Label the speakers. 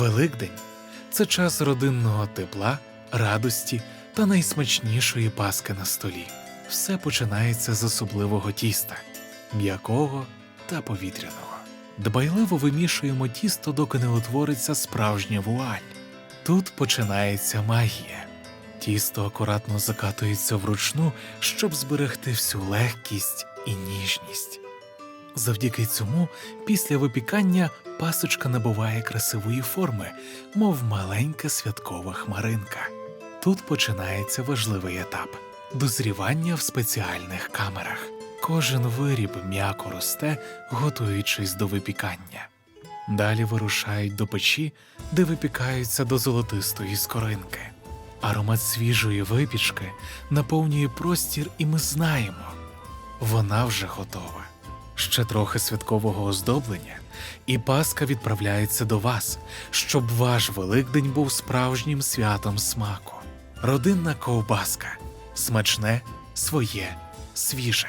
Speaker 1: Великдень це час родинного тепла, радості та найсмачнішої паски на столі. Все починається з особливого тіста м'якого та повітряного. Дбайливо вимішуємо тісто, доки не утвориться справжня вуаль. Тут починається магія. Тісто акуратно закатується вручну, щоб зберегти всю легкість і ніжність. Завдяки цьому, після випікання пасочка набуває красивої форми, мов маленька святкова хмаринка. Тут починається важливий етап дозрівання в спеціальних камерах. Кожен виріб м'яко росте, готуючись до випікання. Далі вирушають до печі, де випікаються до золотистої скоринки. Аромат свіжої випічки наповнює простір, і ми знаємо, вона вже готова. Ще трохи святкового оздоблення, і Пасха відправляється до вас, щоб ваш Великдень був справжнім святом смаку. Родинна ковбаска смачне, своє, свіже.